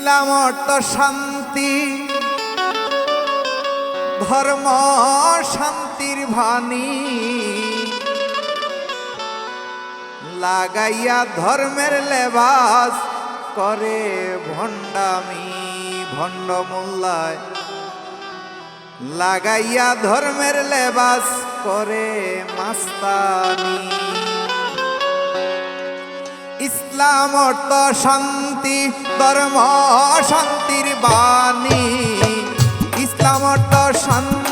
ইসলাম অর্থ শান্তি। ধর্ম শান্তির ভানি লাগাইয়া ধর্মের লেবাস করে ভণ্ডামি ভণ্ড মোল্লায় লাগাইয়া ধর্মের লেবাস করে মাস্তানি। ইসলাম অর্থ শান্তি ধর্ম শান্তির বাণী। ইসলাম অর্থ শান্তি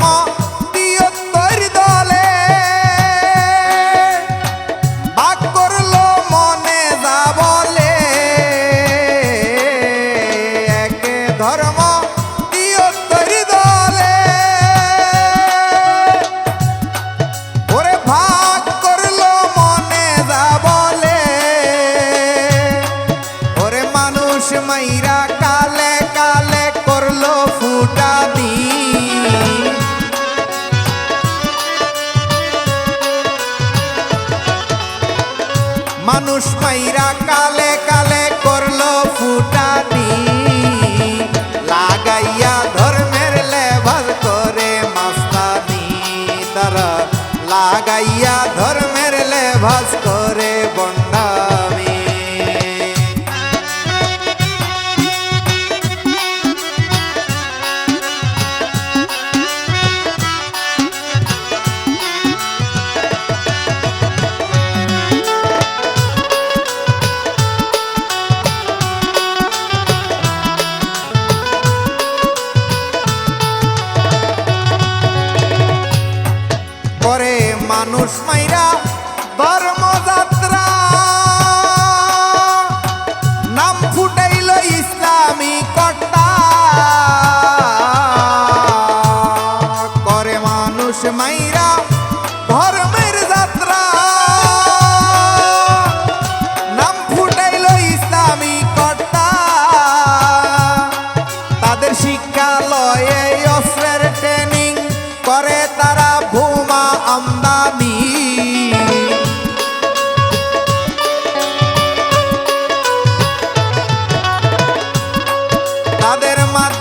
Oh. pairá No smile.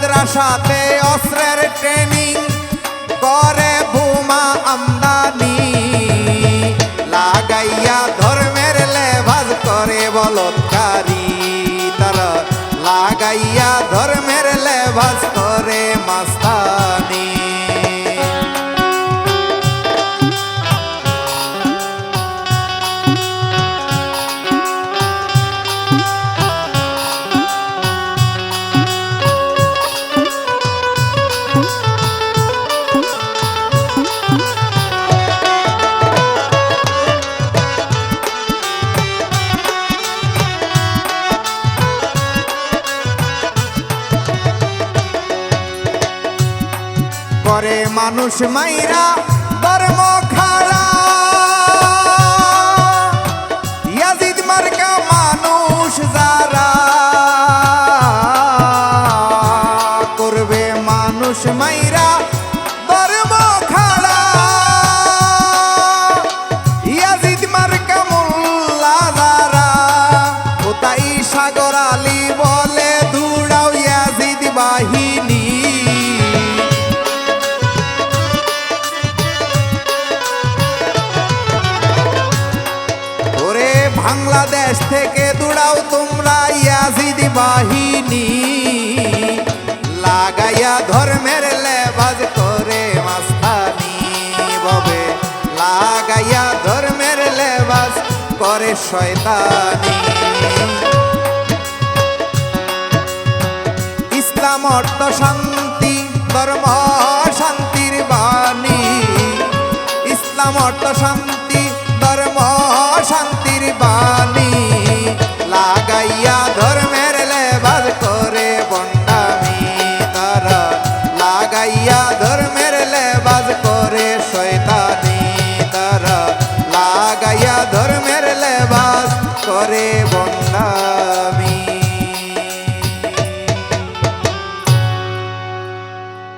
মাদ্রাসাতে অস্ত্রের ট্রেনিং করে বোমা আমদানি। লাগাইয়া ধর্মের লেভাজ করে বলৎকারী। তারা লাগাইয়া ধর্মের লেভাজ করে মাস্তা করে মানুষ মাইরা বাংলাদেশ থেকে দৌড়াও তোমরা, ইয়াজিদি বাহিনী। লাগাইয়া ধর্মের লেবাজ করে মাস্তানি ববে। লাগাইয়া ধর্মের লেবাজ করে শয়তানি। ইসলাম অর্থ শান্তি, ধর্ম শান্তির বাণী। ইসলাম অর্থ শান্তি, ধর্ম শান্তি বাণী